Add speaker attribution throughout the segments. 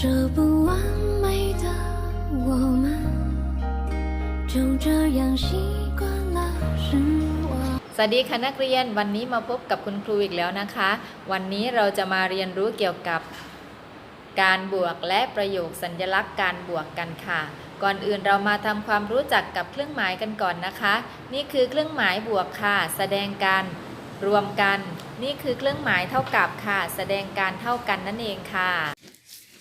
Speaker 1: 这不完美的我们，就这样习惯了失望。
Speaker 2: สวัสดีค่ะนักเรียนวันนี้มาพบกับคุณครูอีกแล้วนะคะ วันนี้เราจะมาเรียนรู้เกี่ยวกับ การบวกและประโยคสัญลักษณ์การบวกกันค่ะ ก่อนอื่นเรามาทำความรู้จักกับเครื่องหมายกันก่อนนะคะ นี่คือเครื่องหมายบวกค่ะ แสดงการรวมกัน นี่คือเครื่องหมายเท่ากับค่ะ แสดงการเท่ากันนั่นเองค่ะ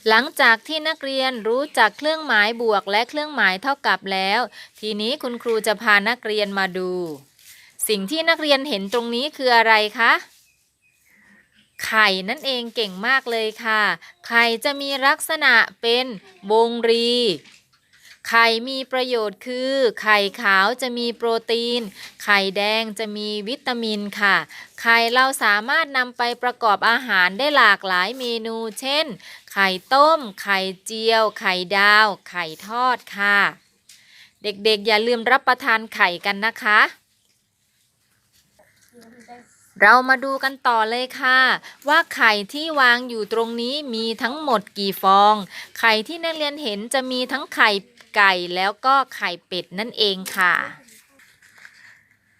Speaker 2: หลังจากที่นักเรียนรู้จักเครื่องหมายบวกและเครื่องหมายเท่ากับแล้ว ทีนี้คุณครูจะพานักเรียนมาดู สิ่งที่นักเรียนเห็นตรงนี้คืออะไรคะไข่นั่นเองเก่งมากเลยค่ะ ไข่จะมีลักษณะเป็นวงรี ไข่มีประโยชน์คือ ไข่ขาวจะมีโปรตีน ไข่แดงจะมีวิตามินค่ะ ไข่เราสามารถนำไปประกอบอาหารได้หลากหลายเมนู เช่น ไข่ต้ม ไข่เจียว ไข่ดาว ไข่ทอดค่ะ เด็กๆ อย่าลืมรับประทานไข่กันนะคะ เรามาดูกันต่อเลยค่ะ ว่าไข่ที่วางอยู่ตรงนี้มีทั้งหมดกี่ฟอง ไข่ที่นักเรียนเห็นจะมีทั้งไข่ไก่แล้วก็ไข่เป็ดนั่นเองค่ะ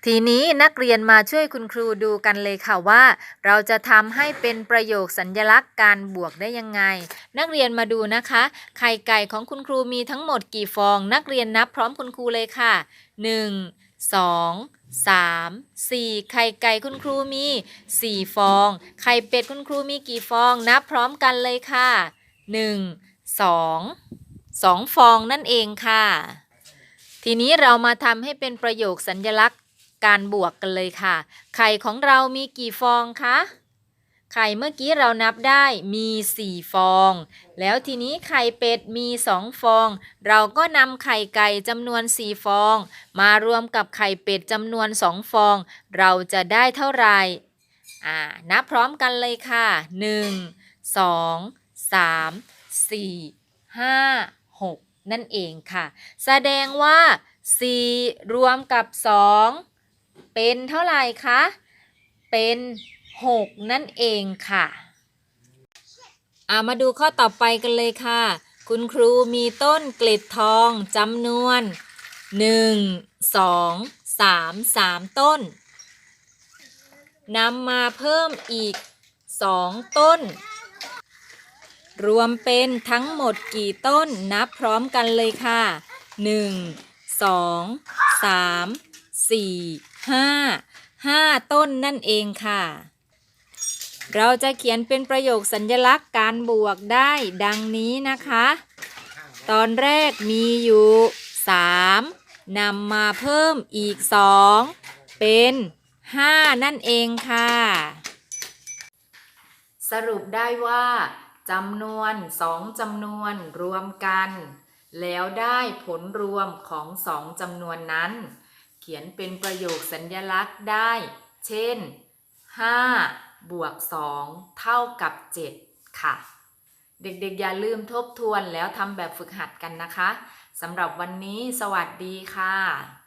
Speaker 2: ทีนี้นักเรียนมาช่วยคุณครูดูกันเลยค่ะว่า เราจะทำให้เป็นประโยคสัญลักษณ์การบวกได้ยังไง นักเรียนมาดูนะคะ ไข่ไก่ของคุณครูมีทั้งหมดกี่ฟอง นักเรียนนับพร้อมคุณครูเลยค่ะ 1 2 3 4ไข่ไก่คุณครูมี4ฟอง ไข่เป็ดคุณครูมีกี่ฟอง นับพร้อมกันเลยค่ะ1 2 2ฟองนั่นเองค่ะ ทีนี้เรามาทำให้เป็นประโยคสัญลักษณ์การบวกกันเลยค่ะ ไข่ของเรามีกี่ฟองคะ ไข่เมื่อกี้เรานับได้มี 4 ฟอง แล้วทีนี้ไข่เป็ดมี 2 ฟอง เราก็นำไข่ไก่จำนวน 4 ฟอง มารวมกับไข่เป็ดจำนวน 2 ฟอง เราจะได้เท่าไหร่อ่านับพร้อมกันเลยค่ะ 1 2 3 4 5 6 นั่นเองค่ะ แสดงว่า 4 รวมกับ 2 เป็นเท่าไหร่คะ เป็น 6 นั่นเองค่ะอามาดูข้อต่อไปกันเลยค่ะ คุณครูมีต้นกล็ดทองจำนวน 1 2 3 3 ต้นนำมาเพิ่มอีก 2 ต้น รวมเป็นทั้งหมดกี่ต้นนับพร้อมกันเลยค่ะ 1 2 3 4 5 5 ต้นนั่นเองค่ะ เราจะเขียนเป็นประโยคสัญลักษณ์การบวกได้ดังนี้นะคะ ตอนแรกมีอยู่ 3นำมาเพิ่มอีก 2 เป็น 5 นั่นเองค่ะ สรุปได้ว่าจำนวนสองจำนวนรวมกัน แล้วได้ผลรวมของสองจำนวนนั้น เขียนเป็นประโยคสัญญลักษณ์ได้ เช่น 5 บวก 2 เท่ากับ 7 ค่ะ เด็กๆ อย่าลืมทบทวนแล้วทำแบบฝึกหัดกันนะคะสำหรับวันนี้สวัสดีค่ะ